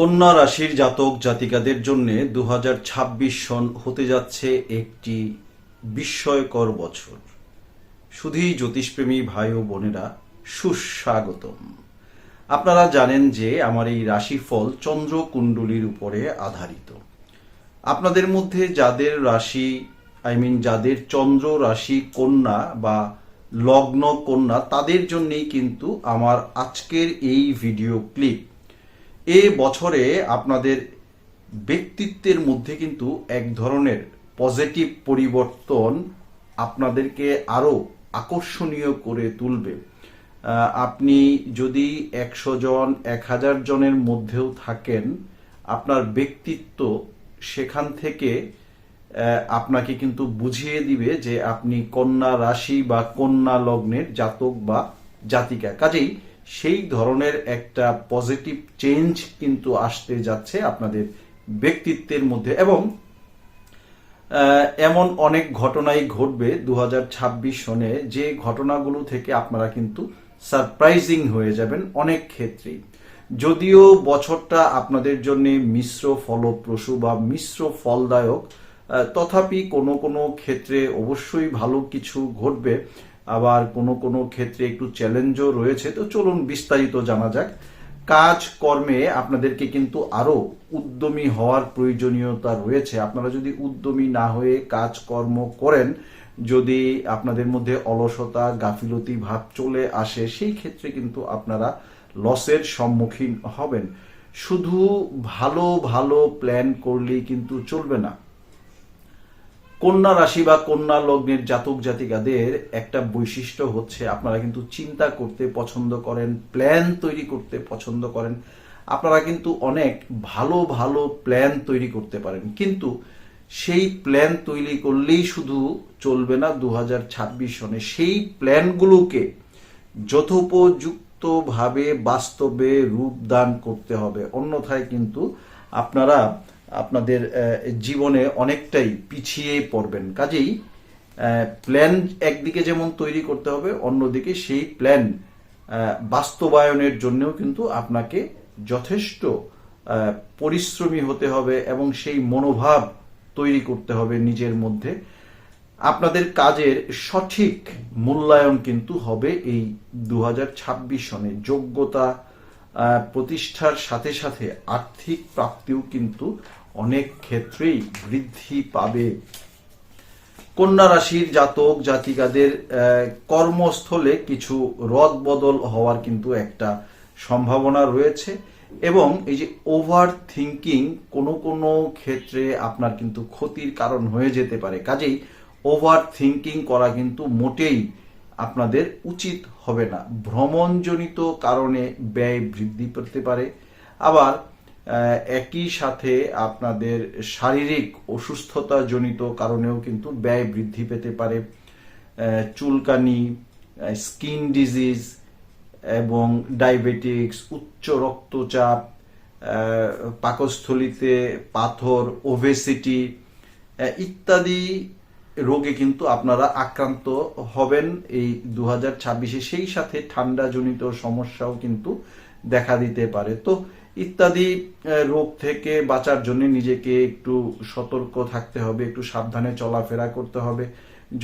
কন্যা রাশির জাতক জাতিকাদের জন্য দু হাজার ছাব্বিশ সন হতে যাচ্ছে একটি বিস্ময়কর বছর। শুধুই জ্যোতিষপ্রেমী ভাই ও বোনেরা, সুস্বাগতম। আপনারা জানেন যে আমার এই রাশিফল চন্দ্র কুণ্ডলীর উপরে আধারিত। আপনাদের মধ্যে যাদের রাশি, আই মিন যাদের চন্দ্র রাশি কন্যা বা লগ্ন কন্যা, তাদের জন্যই কিন্তু আমার আজকের এই ভিডিও ক্লিপ। এ বছরে আপনাদের ব্যক্তিত্বের মধ্যে কিন্তু এক ধরনের পজিটিভ পরিবর্তন আপনাদেরকে আরও আকর্ষণীয় করে তুলবে। আপনি যদি একশো জন, এক হাজার জনের মধ্যেও থাকেন, আপনার ব্যক্তিত্ব সেখান থেকে আপনাকে কিন্তু বুঝিয়ে দিবে যে আপনি কন্যা রাশি বা কন্যা লগ্নের জাতক বা জাতিকা। কাজেই সেই ধরনের একটা পজিটিভ চেঞ্জ কিন্তু আসতে যাচ্ছে আপনাদের ব্যক্তিত্বের মধ্যে এবং এমন অনেক ঘটনাই ঘটবে দু হাজার ছাব্বিশ সনে যে ঘটনাগুলো থেকে আপনারা কিন্তু সারপ্রাইজিং হয়ে যাবেন অনেক ক্ষেত্রেই। যদিও বছরটা আপনাদের জন্য মিশ্র ফলপ্রসূ বা মিশ্র ফলদায়ক তথাপি কোনো কোনো ক্ষেত্রে অবশ্যই ভালো কিছু ঘটবে। আবার কোনো কোনো ক্ষেত্রে একটু চ্যালেঞ্জও রয়েছে। তো চলুন বিস্তারিত জানা যাক। কাজ কর্মে আপনাদেরকে কিন্তু আরও উদ্যমী হওয়ার প্রয়োজনীয়তা রয়েছে। আপনারা যদি উদ্যমী না হয়ে কাজকর্ম করেন, যদি আপনাদের মধ্যে অলসতা, গাফিলতি ভাব চলে আসে, সেই ক্ষেত্রে কিন্তু আপনারা লসের সম্মুখীন হবেন। শুধু ভালো ভালো প্ল্যান করলেই কিন্তু চলবে না। কন্যা রাশি বা কন্যা লগ্নের জাতক জাতিকাদের একটা বৈশিষ্ট্য হচ্ছে আপনারা কিন্তু চিন্তা করতে পছন্দ করেন প্ল্যান তৈরি করতে পছন্দ করেন। আপনারা কিন্তু অনেক ভালো ভালো প্ল্যান তৈরি করতে পারেন। কিন্তু সেই প্ল্যান তৈরি করলেই শুধু চলবে না দু হাজার ছাব্বিশ সনে। সেই প্ল্যানগুলোকে যথোপযুক্তভাবে বাস্তবে রূপদান করতে হবে। অন্যথায় কিন্তু আপনারা আপনাদের জীবনে অনেকটাই পিছিয়ে পড়বেন। কাজেই প্ল্যান একদিকে যেমন তৈরি করতে হবে, অন্যদিকে সেই প্ল্যান বাস্তবায়নের জন্যও কিন্তু আপনাকে যথেষ্ট পরিশ্রমী হতে হবে এবং সেই মনোভাব তৈরি করতে হবে নিজের মধ্যে। আপনাদের কাজের সঠিক মূল্যায়ন কিন্তু হবে এই দু ছাব্বিশ সনে। যোগ্যতা প্রতিষ্ঠার সাথে সাথে আর্থিক প্রাপ্তিও কিন্তু অনেক ক্ষেত্রেই বৃদ্ধি পাবে। কন্যা রাশির জাতক, জাতিকাদের কর্মস্থলে কিছু রদ বদল হওয়ার কিন্তু একটা সম্ভাবনা রয়েছে এবং এই যে ওভার থিঙ্কিং কোনো কোনো ক্ষেত্রে আপনার কিন্তু ক্ষতির কারণ হয়ে যেতে পারে। কাজেই ওভার থিঙ্কিং করা কিন্তু মোটেই আপনাদের উচিত হবে না। ভ্রমণজনিত কারণে ব্যয় বৃদ্ধি পেতে পারে। আবার একই সাথে আপনাদের শারীরিক অসুস্থতা জনিত কারণেও কিন্তু ব্যয় বৃদ্ধি পেতে পারে। চুলকানি স্কিন ডিজিজ এবং ডায়াবেটিক্স, উচ্চ রক্তচাপ পাকস্থলিতে পাথর ওভেসিটি ইত্যাদি রোগে কিন্তু আপনারা আক্রান্ত হবেন এই দু হাজার সেই সাথে ঠান্ডাজনিত সমস্যাও কিন্তু দেখা দিতে পারে। তো ইত্যাদি রোগ থেকে বাঁচার জন্য নিজেকে একটু সতর্ক থাকতে হবে, একটু সাবধানে চলাফেরা করতে হবে।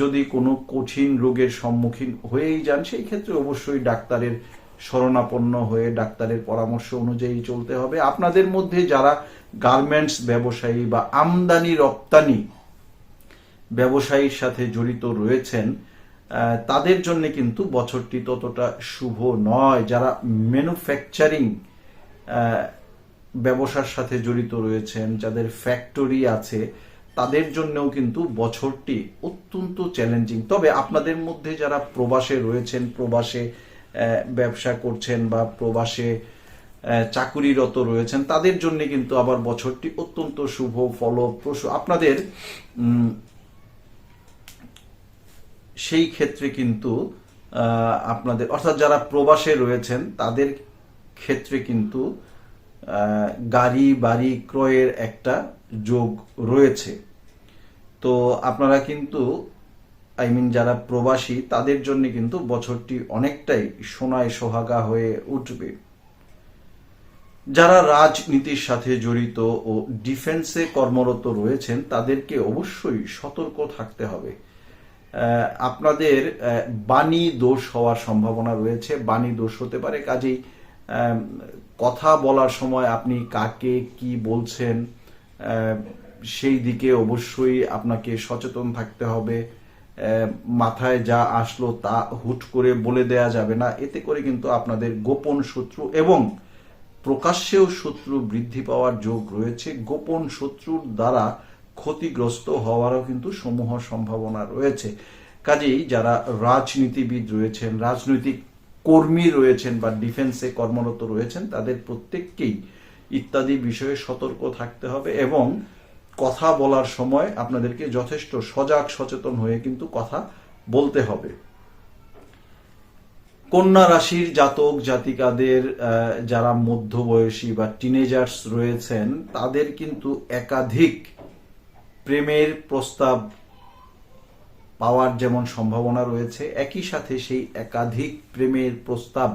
যদি কোনো কঠিন রোগের সম্মুখীন হয়েই যান, সেই ক্ষেত্রে অবশ্যই ডাক্তারের শরণাপন্ন হয়ে ডাক্তারের পরামর্শ অনুযায়ী চলতে হবে। আপনাদের মধ্যে যারা গার্মেন্টস ব্যবসায়ী বা আমদানি, রপ্তানি ব্যবসায়ীর সাথে জড়িত রয়েছেন তাদের জন্য কিন্তু বছরটি ততটা শুভ নয়। যারা ম্যানুফ্যাকচারিং ব্যবসার সাথে জড়িত রয়েছেন, যাদের ফ্যাক্টরি আছে, তাদের জন্যও কিন্তু বছরটি অত্যন্ত চ্যালেঞ্জিং তবে আপনাদের মধ্যে যারা প্রবাসে রয়েছেন, প্রবাসে ব্যবসা করছেন বা প্রবাসে চাকুরিরত রয়েছেন, তাদের জন্য কিন্তু আবার বছরটি অত্যন্ত শুভ, ফলপ্রসূ। আপনাদের সেই ক্ষেত্রে কিন্তু আপনাদের, অর্থাৎ যারা প্রবাসে রয়েছেন, তাদের ক্ষেত্রে কিন্তু গাড়ি, বাড়ি ক্রয়ের একটা যোগ রয়েছে। তো আপনারা কিন্তু আই মিন যারা প্রবাসী, তাদের জন্য কিন্তু বছরটি অনেকটাই সোনায় সোহাগা হয়ে উঠবে। যারা রাজনীতির সাথে জড়িত ও ডিফেন্সে কর্মরত রয়েছেন, তাদেরকে অবশ্যই সতর্ক থাকতে হবে। আপনাদের বাণী দোষ হওয়ার সম্ভাবনা রয়েছে। বাণী দোষ হতে পারে কাজেই কথা বলার সময় আপনি কাকে কি বলছেন সেই দিকে অবশ্যই আপনাকে সচেতন থাকতে হবে। মাথায় যা আসলো তা হুট করে বলে দেয়া যাবে না। এতে করে কিন্তু আপনাদের গোপন শত্রু এবং প্রকাশ্যেও শত্রু বৃদ্ধি পাওয়ার যোগ রয়েছে। গোপন শত্রুর দ্বারা ক্ষতিগ্রস্ত হওয়ারও কিন্তু সমূহ সম্ভাবনা রয়েছে। কাজেই যারা রাজনীতিবিদ রয়েছেন, রাজনৈতিক কর্মী রয়েছেন বা ডিফেন্সে কর্মরত রয়েছেন, তাদের প্রত্যেককেই ইত্যাদি বিষয়ে সতর্ক থাকতে হবে এবং কথা বলার সময় আপনাদেরকে যথেষ্ট সজাগ, সচেতন হয়ে কিন্তু কথা বলতে হবে। কন্যা রাশির জাতক, জাতিকাদের যারা মধ্যবয়সী বা টিনেজার্স রয়েছেন, তাদের কিন্তু একাধিক প্রেমের প্রস্তাব পাওয়ার যেমন সম্ভাবনা রয়েছে, একই সাথে সেই একাধিক প্রেমের প্রস্তাব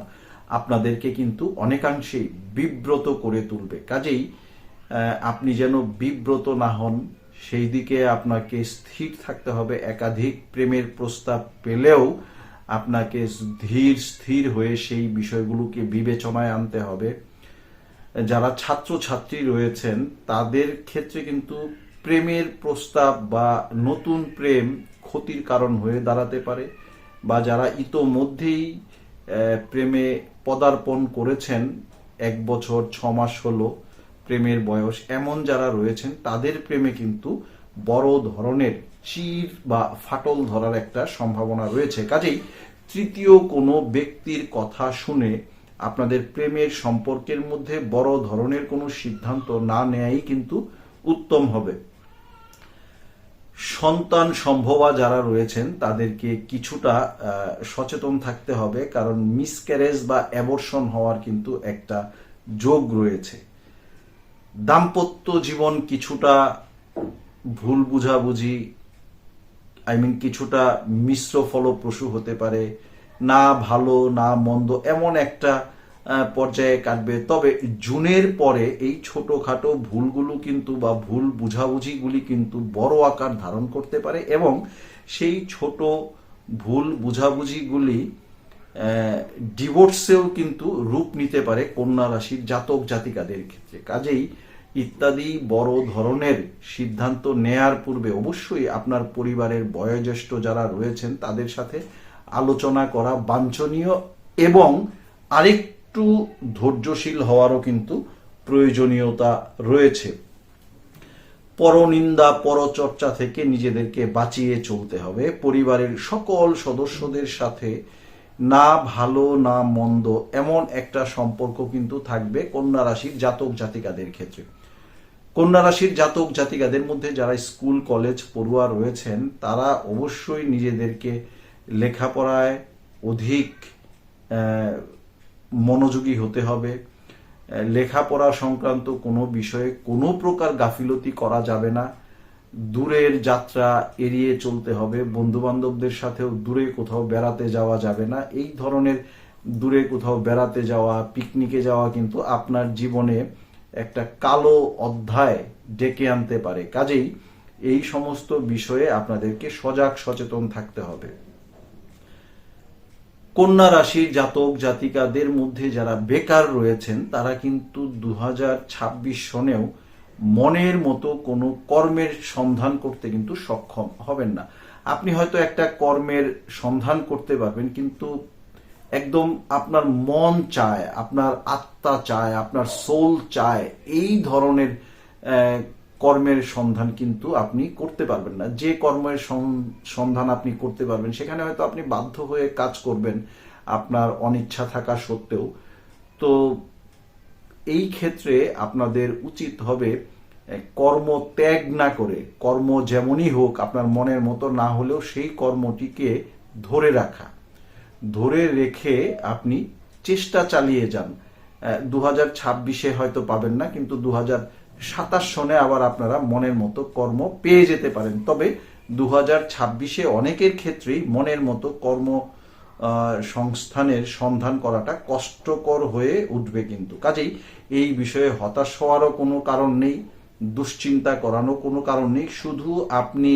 আপনাদেরকে কিন্তু অনেকাংশেই বিব্রত করে তুলবে। কাজেই আপনি যেন বিব্রত না হন, সেই দিকে আপনাকে স্থির থাকতে হবে। একাধিক প্রেমের প্রস্তাব পেলেও আপনাকে ধীর স্থির হয়ে সেই বিষয়গুলোকে বিবেচনায় আনতে হবে। যারা ছাত্র ছাত্রী রয়েছেন, তাদের ক্ষেত্রে কিন্তু প্রেমের প্রস্তাব বা নতুন প্রেম ক্ষতির কারণ হয়ে দাঁড়াতে পারে, বা যারা ইতোমধ্যেই প্রেমে পদার্পণ করেছেন, এক বছর, ছ মাস হলো প্রেমের বয়স, এমন যারা রয়েছেন, তাদের প্রেমে কিন্তু বড় ধরনের চির বা ফাটল ধরার একটা সম্ভাবনা রয়েছে। কাজেই তৃতীয় কোনো ব্যক্তির কথা শুনে আপনাদের প্রেমের সম্পর্কের মধ্যে বড় ধরনের কোনো সিদ্ধান্ত না নেয়াই কিন্তু উত্তম হবে। সন্তান সম্ভবা যারা রয়েছেন, তাদেরকে কিছুটা সচেতন থাকতে হবে, কারণ মিসক্যারেজ বা অ্যাবর্শন হওয়ার কিন্তু একটা যোগ রয়েছে। দাম্পত্য জীবন কিছুটা ভুল বুঝাবুঝি আই মিন কিছুটা মিশ্র ফলপ্রসূ হতে পারে, না ভালো, না মন্দ, এমন একটা পর্যায়ে কাটবে। তবে জুনের পরে এই ছোটখাটো ভুলগুলো কিন্তু বা ভুল বুঝাবুঝিগুলি কিন্তু বড় আকার ধারণ করতে পারে এবং সেই ছোট ভুল বুঝাবুঝিগুলি ডিভোর্সেও কিন্তু রূপ নিতে পারে কন্যা রাশির জাতক জাতিকাদের ক্ষেত্রে। কাজেই ইত্যাদি বড় ধরনের সিদ্ধান্ত নেয়ার পূর্বে অবশ্যই আপনার পরিবারের বয়োজ্যেষ্ঠ যারা রয়েছেন তাদের সাথে আলোচনা করা বাঞ্ছনীয় এবং আরেকটু ধৈর্যশীল হওয়ারও কিন্তু প্রয়োজনীয়তা রয়েছে। পরনিন্দা, পরচর্চা থেকে নিজেদেরকে বাঁচিয়ে চলতে হবে। পরিবারের সকল সদস্যদের সাথে না ভালো, না মন্দ এমন একটা সম্পর্ক কিন্তু থাকবে কন্যা রাশির জাতক জাতিকাদের ক্ষেত্রে। কন্যা রাশির জাতক জাতিকাদের মধ্যে যারা স্কুল, কলেজ পড়ুয়া রয়েছেন, তারা অবশ্যই নিজেদেরকে লেখাপড়ায় অধিক মনোযোগী হতে হবে। লেখাপড়া সংক্রান্ত কোনো বিষয়ে কোনো প্রকার গাফিলতি করা যাবে না। দূরের যাত্রা এড়িয়ে চলতে হবে। বন্ধু বান্ধবদের সাথেও দূরে কোথাও বেড়াতে যাওয়া যাবে না। এই ধরনের দূরে কোথাও বেড়াতে যাওয়া পিকনিকে যাওয়া কিন্তু আপনার জীবনে একটা কালো অধ্যায় ডেকে আনতে পারে। কাজেই এই সমস্ত বিষয়ে আপনাদেরকে সজাগ সচেতন থাকতে হবে। কন্যা রাশির জাতক জাতিকাদের মধ্যে যারা বেকার রয়েছেন, তারা কিন্তু দু হাজার ছাব্বিশ সনেও মনের মতো কোনো কর্মের সন্ধান করতে কিন্তু সক্ষম হবেন না। আপনি হয়তো একটা কর্মের সন্ধান করতে পারবেন, কিন্তু একদম আপনার মন চায়, আপনার আত্মা চায়, আপনার সোল চায়, এই ধরনের কর্মের সন্ধান কিন্তু আপনি করতে পারবেন না। যে কর্মের সন্ধান আপনি করতে পারবেন, সেখানে হয়তো আপনি বাধ্য হয়ে কাজ করবেন আপনার অনিচ্ছা থাকা সত্ত্বেও। তো এই ক্ষেত্রে আপনাদের উচিত হবে কর্ম ত্যাগ না করে, কর্ম যেমনই হোক আপনার মনের মতো না হলেও সেই কর্মটিকে ধরে রাখা। ধরে রেখে আপনি চেষ্টা চালিয়ে যান। দু হাজার ছাব্বিশে হয়তো পাবেন না, কিন্তু দু হাজার সাতাশ সনে আবার আপনারা মনের মতো কর্ম পেয়ে যেতে পারেন। তবে দু হাজার ছাব্বিশে অনেকের ক্ষেত্রেই মনের মতো কর্ম সংস্থানের সন্ধান করাটা কষ্টকর হয়ে উঠবে কিন্তু। কাজেই এই বিষয়ে হতাশ হওয়ারও কোনো কারণ নেই, দুশ্চিন্তা করানো কোনো কারণ নেই। শুধু আপনি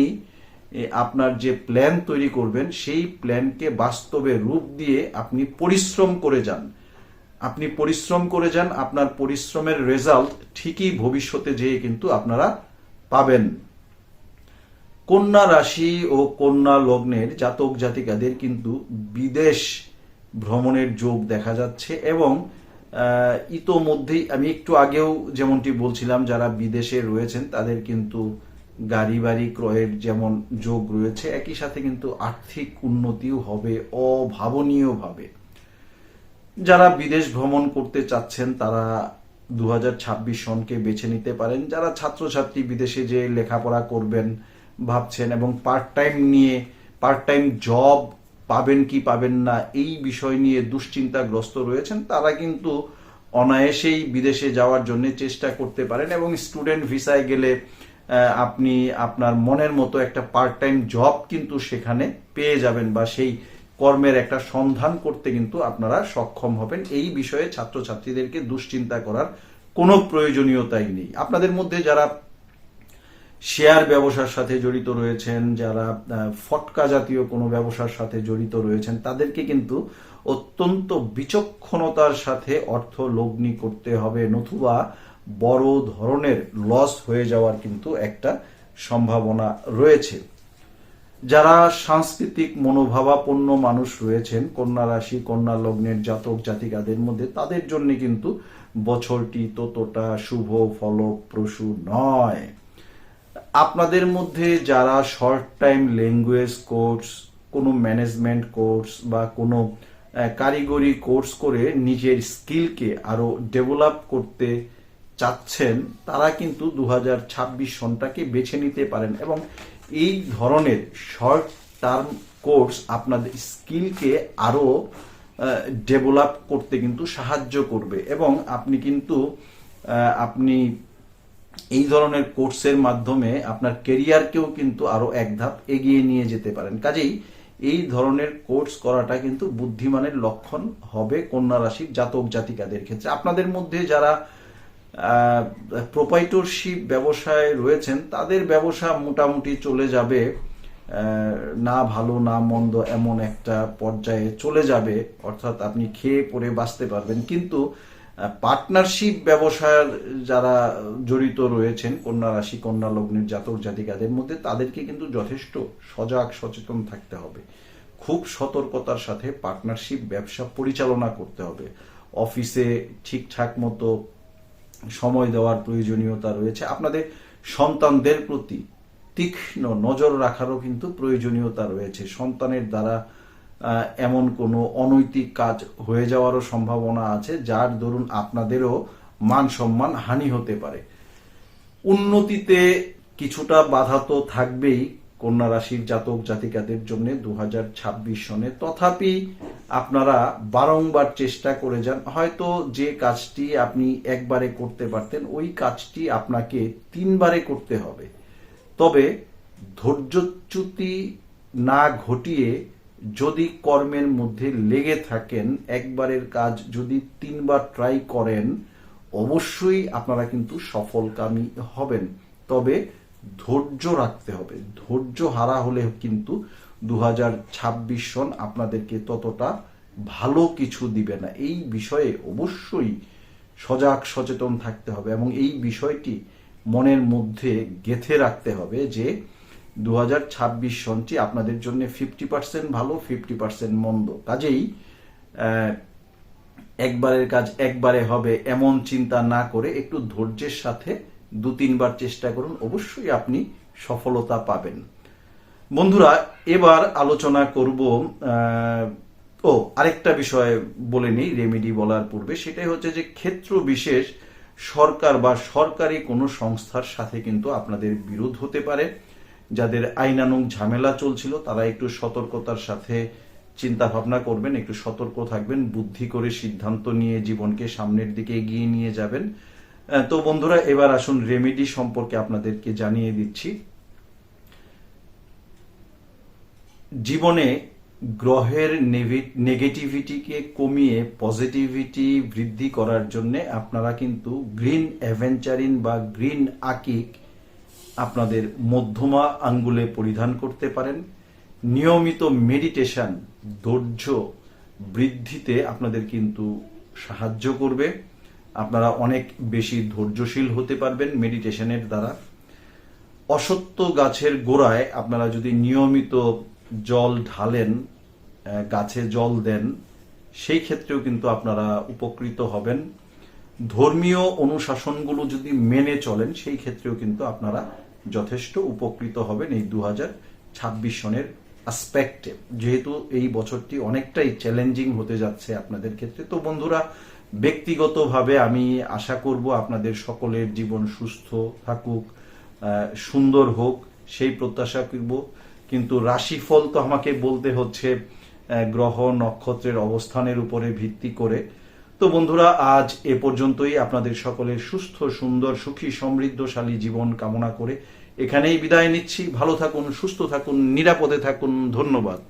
আপনার যে প্ল্যান তৈরি করবেন, সেই প্ল্যানকে বাস্তবে রূপ দিয়ে আপনি পরিশ্রম করে যান। আপনি পরিশ্রম করে যান, আপনার পরিশ্রমের রেজাল্ট ঠিকই ভবিষ্যতে যেয়ে কিন্তু আপনারা পাবেন। কন্যা রাশি ও কন্যা লগ্নের জাতক জাতিকাদের কিন্তু বিদেশ ভ্রমণের যোগ দেখা যাচ্ছে এবং ইতোমধ্যেই আমি একটু আগেও যেমনটি বলছিলাম, যারা বিদেশে রয়েছেন তাদের কিন্তু গাড়ি বাড়ি ক্রয়ের যেমন যোগ রয়েছে, একই সাথে কিন্তু আর্থিক উন্নতিও হবে, অভাবনীয়ভাবে। যারা বিদেশ ভ্রমণ করতে চাচ্ছেন, তারা দু হাজার ছাব্বিশ সনকে বেছে নিতে পারেন। যারা ছাত্রছাত্রী বিদেশে যে লেখাপড়া করবেন ভাবছেন এবং পার্ট টাইম নিয়ে পার্ট টাইম জব পাবেন কি পাবেন না, এই বিষয় নিয়ে দুশ্চিন্তাগ্রস্ত রয়েছেন, তারা কিন্তু অনায়াসেই বিদেশে যাওয়ার জন্য চেষ্টা করতে পারেন এবং স্টুডেন্ট ভিসায় গেলে আপনি আপনার মনের মতো একটা পার্ট টাইম জব কিন্তু সেখানে পেয়ে যাবেন বা সেই কর্মের একটা সন্ধান করতে কিন্তু আপনারা সক্ষম হবেন। এই বিষয়ে ছাত্রছাত্রীদেরকে দুশ্চিন্তা করার কোনো প্রয়োজনীয়তাই নেই। আপনাদের মধ্যে যারা শেয়ার ব্যবসার সাথে জড়িত রয়েছেন, যারা ফটকা জাতীয় কোনো ব্যবসার সাথে জড়িত রয়েছেন, তাদেরকে কিন্তু অত্যন্ত বিচক্ষণতার সাথে অর্থ লগ্নি করতে হবে। নতুবা বড় ধরনের লস হয়ে যাওয়ার কিন্তু একটা সম্ভাবনা রয়েছে। যারা সাংস্কৃতিক মনোভাবাপন্ন মানুষ রয়েছেন, কন্যা রাশি, কন্যা লগ্নের জাতক জাতিকাদের মধ্যে, তাদের জন্য কিন্তু বছরটি ততটা শুভ, ফলপ্রসূ নয়। আপনাদের মধ্যে যারা শর্ট টাইম ল্যাঙ্গুয়েজ কোর্স কোনো ম্যানেজমেন্ট কোর্স বা কোনো কারিগরি কোর্স করে নিজের স্কিলকে আরও ডেভেলপ করতে চাচ্ছেন, তারা কিন্তু দু হাজার ছাব্বিশ সনটাকে বেছে নিতে পারেন এবং এই ধরনের শর্ট টার্ম কোর্স আপনাদের স্কিলকে আরও ডেভেলপ করতে কিন্তু সাহায্য করবে। এবং আপনি কিন্তু আপনি এই ধরনের কোর্সের মাধ্যমে আপনার কেরিয়ারকেও কিন্তু আরও এক ধাপ এগিয়ে নিয়ে যেতে পারেন। কাজেই এই ধরনের কোর্স করাটা কিন্তু বুদ্ধিমানের লক্ষণ হবে কন্যা রাশির জাতক জাতিকাদের ক্ষেত্রে। আপনাদের মধ্যে যারা প্রোপাইটরশিপ ব্যবসায় রয়েছেন, তাদের ব্যবসা মোটামুটি চলে যাবে না ভালো না মন্দ এমন একটা পর্যায়ে চলে যাবে, অর্থাৎ আপনি খেয়ে পরে বাঁচতে পারবেন। কিন্তু পার্টনারশিপ ব্যবসার যারা জড়িত রয়েছেন, কন্যা রাশি, কন্যা লগ্নের জাতক জাতিকাদের মধ্যে, তাদেরকে কিন্তু যথেষ্ট সজাগ, সচেতন থাকতে হবে। খুব সতর্কতার সাথে পার্টনারশিপ ব্যবসা পরিচালনা করতে হবে। অফিসে ঠিকঠাক মতো সময় দেওয়ার প্রয়োজনীয়তা রয়েছে। আপনাদের সন্তানদের প্রতি তীক্ষ্ণ নজর রাখারও কিন্তু প্রয়োজনীয়তা রয়েছে। সন্তানের দ্বারা এমন কোনো অনৈতিক কাজ হয়ে যাওয়ারও সম্ভাবনা আছে, যার দরুন আপনাদেরও মান সম্মান হানি হতে পারে। উন্নতিতে কিছুটা বাধা তো থাকবেই কন্যা রাশির জাতক জাতিকাদের জন্য দু সনে। তথাপি আপনারা বারংবার চেষ্টা করে যান, হয়তো যে কাজটি আপনি একবারে করতে পারতেন, ওই কাজটি আপনাকে তিনবারে করতে হবে। তবে ধৈর্যচ্যুতি না ঘটিয়ে যদি কর্মের মধ্যে লেগে থাকেন, একবারের কাজ যদি তিনবার ট্রাই করেন, অবশ্যই আপনারা কিন্তু সফলকামী হবেন। তবে ধৈর্য রাখতে হবে। ধৈর্য হারা হলে কিন্তু দু হাজার ছাব্বিশ সন আপনাদেরকে ততটা ভালো কিছু দিবে না। এই বিষয়ে অবশ্যই সজাগ, সচেতন থাকতে হবে এবং এই বিষয়টি মনের মধ্যে গেথে রাখতে হবে যে দু হাজার ছাব্বিশ সনটি আপনাদের জন্য ফিফটি পার্সেন্ট ভালো, ফিফটি পার্সেন্ট মন্দ। কাজেই একবারের কাজ একবারে হবে এমন চিন্তা না করে একটু ধৈর্যের সাথে দু তিনবার চেষ্টা করুন, অবশ্যই আপনি সফলতা পাবেন। বন্ধুরা, এবার আলোচনা করব ও, আরেকটা বিষয় বলে নিই রেমেডি বলার পূর্বে। সেটাই হচ্ছে যে ক্ষেত্র বিশেষ সরকার বা সরকারি কোনো সংস্থার সাথে কিন্তু আপনাদের বিরোধ হতে পারে। যাদের আইনানুগ ঝামেলা চলছিল, তারা একটু সতর্কতার সাথে চিন্তা ভাবনা করবেন, একটু সতর্ক থাকবেন, বুদ্ধি করে সিদ্ধান্ত নিয়ে জীবনকে সামনের দিকে এগিয়ে নিয়ে যাবেন। তো বন্ধুরা, এবার আসুন রেমেডি সম্পর্কে আপনাদেরকে জানিয়ে দিচ্ছি। জীবনে গ্রহের নেগেটিভিটিকে কমিয়ে পজিটিভিটি বৃদ্ধি করার জন্য আপনারা কিন্তু গ্রিন অ্যাভেঞ্চারিন বা গ্রিন আকিক আপনাদের মধ্যমা আঙ্গুলে পরিধান করতে পারেন। নিয়মিত মেডিটেশন ধৈর্য বৃদ্ধিতে আপনাদের কিন্তু সাহায্য করবে। আপনারা অনেক বেশি ধৈর্যশীল হতে পারবেন মেডিটেশনের দ্বারা। অসত্য গাছের গোড়ায় আপনারা যদি নিয়মিত জল ঢালেন গাছে জল দেন, সেই ক্ষেত্রেও কিন্তু আপনারা উপকৃত হবেন। ধর্মীয় অনুশাসনগুলো যদি মেনে চলেন, সেই ক্ষেত্রেও কিন্তু আপনারা যথেষ্ট উপকৃত হবেন এই দু ছাব্বিশ সনের আসপেক্টে যেহেতু এই বছরটি অনেকটাই চ্যালেঞ্জিং হতে যাচ্ছে আপনাদের ক্ষেত্রে। তো বন্ধুরা ব্যক্তিগতভাবে আমি আশা করব আপনাদের সকলের জীবন সুস্থ থাকুক সুন্দর হোক, সেই প্রত্যাশা করব। কিন্তু রাশিফল তো আমাকে বলতে হচ্ছে গ্রহ নক্ষত্রের অবস্থানের উপরে ভিত্তি করে। তো বন্ধুরা, আজ এ পর্যন্তই। আপনাদের সকলের সুস্থ, সুন্দর, সুখী, সমৃদ্ধশালী জীবন কামনা করে এখানেই বিদায় নিচ্ছি। ভালো থাকুন, সুস্থ থাকুন, নিরাপদে থাকুন। ধন্যবাদ।